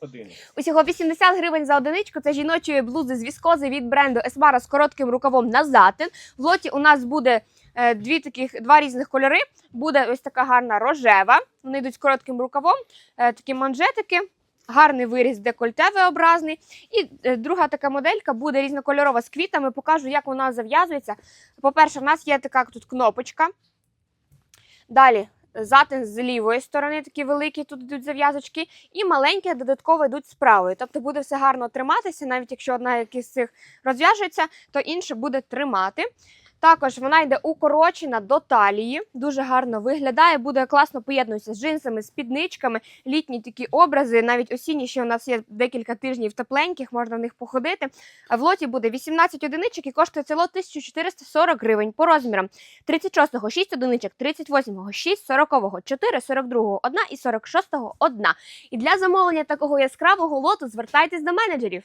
Один. Усього 80 гривень за одиничку. Це жіночої блузи з віскози від бренду Esmara з коротким рукавом на затин. В лоті у нас буде е, дві таких, два різних кольори. Буде ось така гарна рожева. Вони йдуть з коротким рукавом, е, такі манжетики. Гарний виріз декольте V-образний. І е, друга така моделька буде різнокольорова з квітами. Покажу, як вона зав'язується. По-перше, в нас є така тут кнопочка. Далі затин з лівої сторони, такі великі, тут йдуть зав'язочки, і маленькі додатково йдуть з правої. Тобто буде все гарно триматися, навіть якщо одна якісь з цих розв'яжеться, то інша буде тримати. Також вона йде укорочена до талії, дуже гарно виглядає, буде класно поєднуватися з джинсами, спідничками, літні такі образи, навіть осінні, ще у нас є декілька тижнів тепленьких, можна в них походити. А в лоті буде 18 одиничок і коштує це лот 1440 гривень по розмірам. 36-го 6 одиничок, 38-го 6, 40-го 4, 42-го 1 і 46-го 1. І для замовлення такого яскравого лоту звертайтесь до менеджерів.